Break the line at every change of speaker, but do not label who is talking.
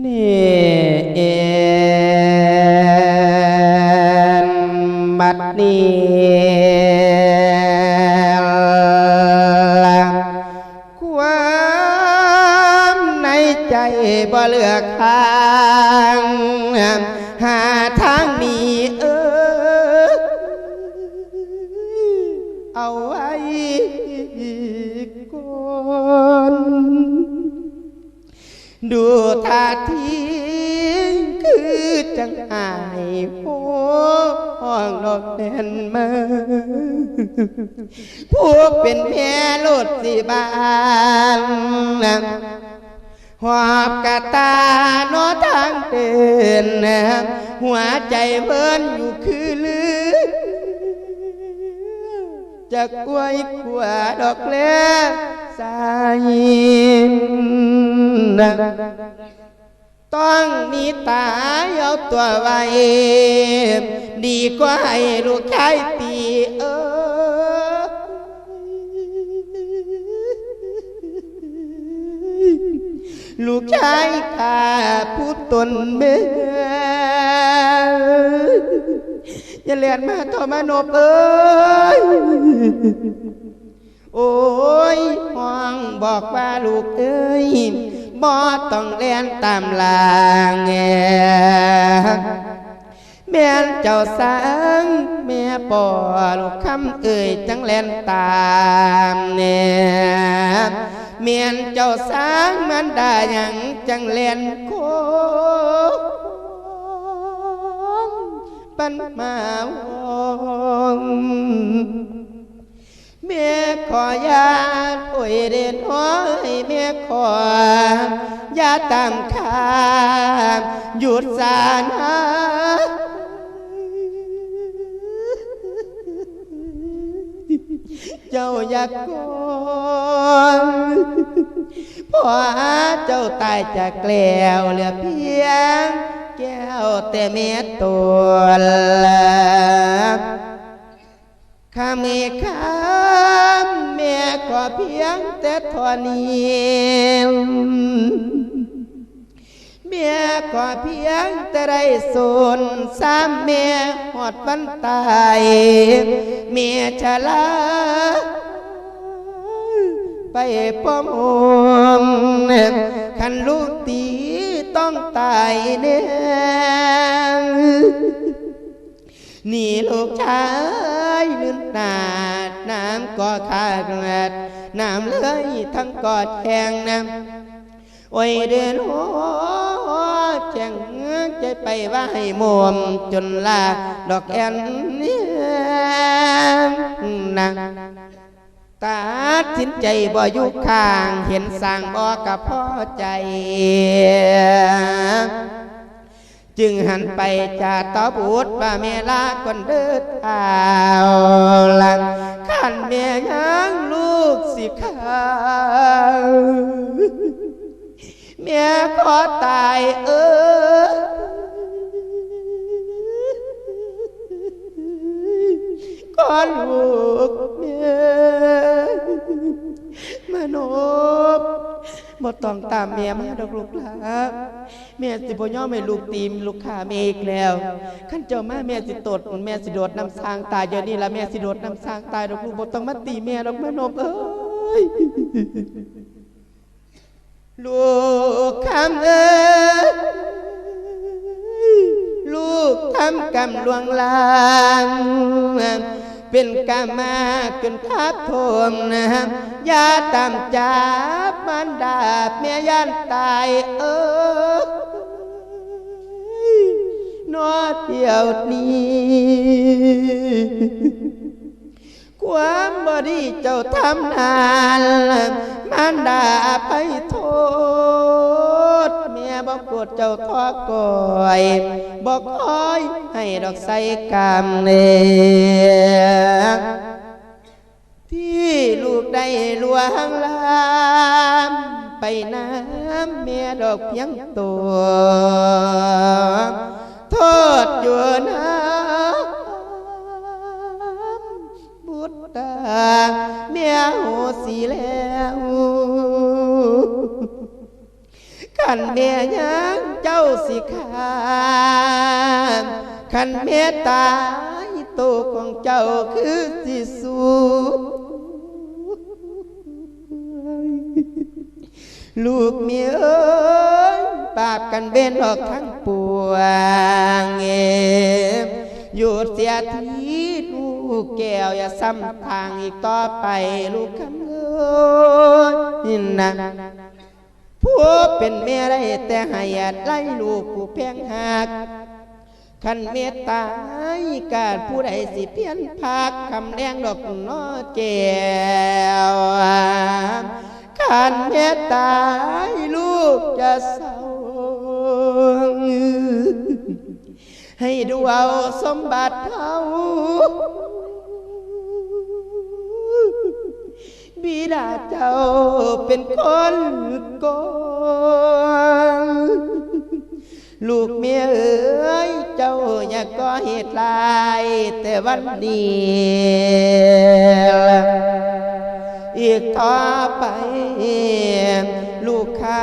นี่เอนบัดนี้ความในใจบ่เลือกทางหาทางหนี้เออเอาไว้ก่อน ดูท่าทีคือจังหายโห้องดอกแดนมาผู้เป็นแม่ลดสิบานหอบกะตาโนอทางเดินหัวใจเพิ่นอยู่คือลือจะกล้วยขวาดอกเล็ก สายนะต้องมีตาเอาตัวไว้ ดีกว่าให้ลูกชายตีเออลูกชายข้าผู้ตนเมื่อย่าเลียนมาทอมานบเอ้ย โอ้ยห บอกว่าลูกเอ้ยบ่ต้องเลียนตามลางแงแม่นเจ้าสังแม่ปอลูกคำเอ้ยจังแลนตามแน่เมียนเจ้าสังมันได้หยังจังแลนโคงปันมาวงเมียขอยา ขอยาตามคามหยุดสานาเจ้าอยากกอนพอเจ้าตายจากแกล้วเหลือเพียง แก้วแต่เม็ดตัวข้าเมฆา มแม่ขอเพียงแต่ทอนี้แม่ขอเพียงแต่ได้สูนสามแม่หอดวันตายแม่ชะลาไปป้อมมคันลูกตีต้องตายเนี่ยนี่ลูกชาย ลืนนาดน้ำก็ขาดแดน้ำเลื้อยทั้งกอดแข็งน้ำโอ้ยเดินหัวแจงใจไปว่าให้มวมจนลาดอกแอนนี่นะตัดสินใจบ่อยู่ข้าง เห็นสร้างบ่กับพ่อใจ จึงหันไปจาตอบูดว่าแม่ลาก่อนเดินเอาลังขันแม่ยังลูกสิขาแม่ขอตายเออก่อนลูกแม่มานบ บ่ต้องตามแม่มาดอกลูกหลาแม่สิบ่ย่อมให้ลูกตีมลูกค้าแม่อีกแล้วขั้นเจ้ามาแม่สิตดแม่สิโดดน้ำสร้างตายเดี๋ยวนี้ละแม่สิโดดน้ำสร้างตายดอกลูกบ่ต้องมาตีแม่ดอกแม่นบเอ้ยลูกคำเอ้ยลูกทำกรรมลวงลาง เป็นกรรมาจนทับทมนะยาตามจับมันดาบเมียยันตายเออนอเที่ยวนี้ความบดีเจ้าทำนานมันดาไปโทษเมีย บปวดเจ้าทอก่อยบอกคอยให้ดอกใส่กามเนที่ลูกได้ลวงลามไปน้ำเมียดอกเพียงตัวโทษอยู่นะบุตร ขันเมียยังเจ้าสิขาขันเมตตาตัวของเจ้าคือสิสูลูกเมียเอ้ยปราบกันเบนออกทั้งปวงเอมหยุดเสียทีลูกแก้วอย่าซ้ำทางอีกต่อไปลูกคำเอ้ยนี่นะ ผู้เป็นแม่ได้แต่ให้อาจไล่ลูกผู้เพียงหักขันเมตตากาดผู้ใดสิเพียนพักคำแดงดอกนอแก้วขันเมตตาลูกจะเศร้าให้ดูเอาสมบัติเขา บิดาเจ้าเป็นคนก่อนลูกเมียเอ๋ยเจ้าอย่าก่อเหตุลายแต่วันนี้อีกต่อไป ลูกค้า